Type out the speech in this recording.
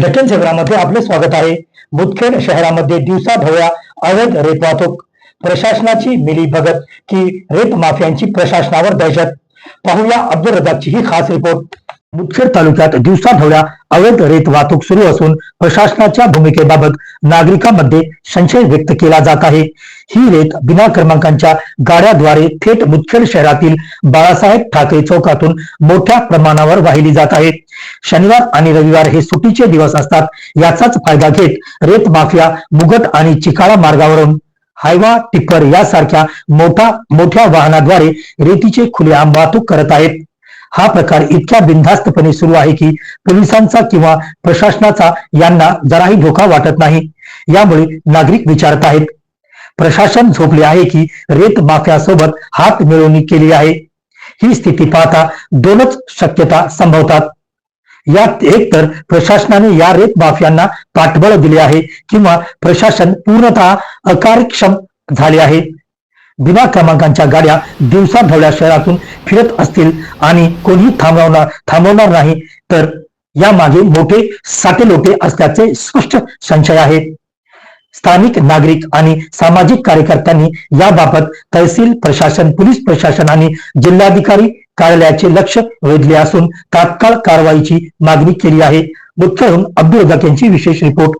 दक्षिण शहरामध्ये आपले स्वागत आहे. मुदखेड शहरामध्ये दिवसा ढवळ्या अवैध रेत वाहतूक. प्रशासनाची मिली भगत की रेत माफियांची प्रशासनावर दहशत. पाहूया अब्दुल रजाकची ही खास रिपोर्ट. मुदखेड तालुक्यात दिवसा ढवळ्या अवैध रेत वाहतूक सुरू असून प्रशासनाच्या भूमिकेबाबत नागरिकांमध्ये संशय व्यक्त केला जात आहे. ही रेत बिना क्रमांकांच्या गाड्याद्वारे थेट मुदखेड शहरातील बाळासाहेब ठाकरे चौकातून मोठ्या प्रमाणावर वाहिली जात आहे. शनिवार आणि रविवार हे सुट्टीचे दिवस असतात. याचाच फायदा घेत रेत माफिया मुगट आणि चिकाळा मार्गावरून हायवा टिप्पर यासारख्या मोठा मोठ्या वाहनाद्वारे रेतीचे खुलेआम वाहतूक करत आहेत. हा प्रकार इतक्या बिनधास्तपणे सुरू आहे की पोलिसांचा किंवा प्रशासनाचा यांना जराही धोका वाटत नाही. यामुळे नागरिक विचारत आहेत. प्रशासन झोपले आहे की रेत माफियासोबत हात मिळवणी केली आहे. ही स्थिती पाहता दोनच शक्यता संभवतात. यात एक तर प्रशासनाने या रेत माफियांना पाठबळ दिले आहे किंवा प्रशासन पूर्णतः अकार्यक्षम झाले आहे. बिना क्रमांकांच्या गाड्या दिवसा ढवळ्या शहरातून फिरत असतील आणि कोणी थांबवणार थांबवणार नाही तर यामागे मोठे साटेलोटे असल्याचे स्पष्ट संशय आहे. स्थानिक नागरिक आणि सामाजिक कार्यकर्त्यांनी याबाबत तहसील प्रशासन पोलीस प्रशासन आणि जिल्हाधिकारी कार्यालयाचे लक्ष वेधले असून तात्काळ कारवाईची मागणी केली आहे. मुख्यहून अब्दुल यांची विशेष रिपोर्ट.